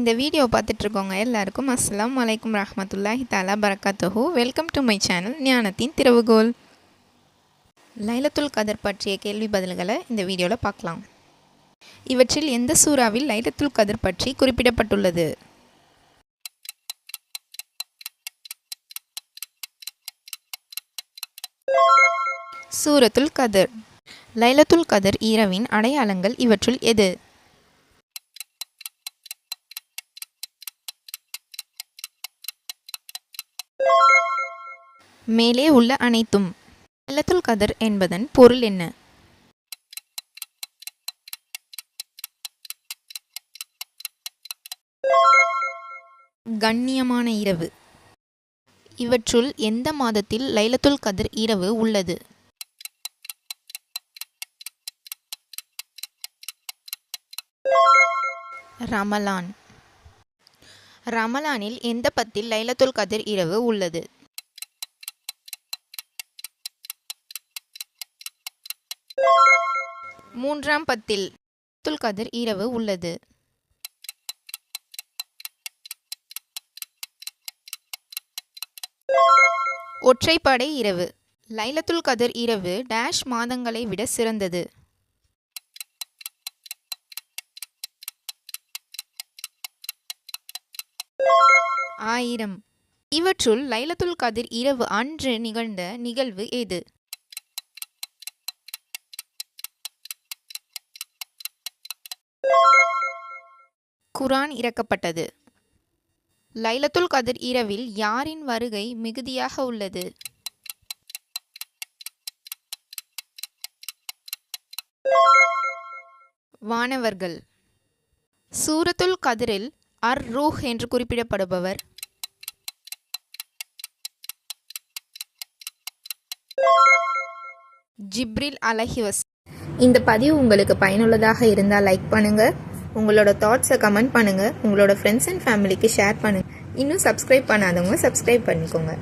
இந்த வீடியோ பார்த்துட்ருக்கோங்க எல்லாருக்கும் அஸ்லாம் வலைக்கம் ரஹமத்துல்லாஹி தாலா பரக்காத்துஹு. வெல்கம் டு மை சேனல் ஞானத்தின் திறவுகோல் லைலத்துல் கதர் பற்றிய கேள்வி பதில்களை இந்த வீடியோவில் பார்க்கலாம். இவற்றில் எந்த சூறாவில் லைலத்துல் கதர் பற்றி குறிப்பிடப்பட்டுள்ளது? சூரத்துல் கதர். லைலத்துல் கதர் இரவின் அடையாளங்கள் இவற்றுள் எது? மேலே உள்ள அனைத்தும். லைலத்துல் கதர் என்பதன் பொருள் என்ன? கண்ணியமான இரவு. இவற்றுள் எந்த மாதத்தில் லைலத்துல் கதிர் இரவு உள்ளது? ரமலான். ரமலானில் எந்த பத்தில் லைலத்துல் கதிர் இரவு உள்ளது? மூன்றாம் பத்தில் லைலத்துல் கதிர் இரவு உள்ளது. ஒற்றைப்படை இரவு. லைலத்துல் கதிர் இரவு டேஷ் மாதங்களை விட சிறந்தது. ஆயிரம். இவற்றுள் லைலத்துல் கதிர் இரவு அன்று நிகழ்ந்த நிகழ்வு எது குரான் இறக்கப்பட்டது. லைலத்துல் கதிர் இரவில் யாரின் வருகை மிகுதியாக உள்ளது? வானவர்கள். சூரத்துல் கதிரில் அர் ரூஹ் என்று குறிப்பிடப்படுபவர். ஜிப்ரில் அலஹிவஸ் இந்த பதிவு உங்களுக்கு பயனுள்ளதாக இருந்தால் லைக் பண்ணுங்கள் உங்களோட தாட்ஸை கமெண்ட் பண்ணுங்கள் உங்களோட ஃப்ரெண்ட்ஸ் அண்ட் ஃபேமிலிக்கு ஷேர் பண்ணுங்கள் இன்னும் சப்ஸ்கிரைப் பண்ணாதவங்க சப்ஸ்கிரைப் பண்ணிக்கோங்க.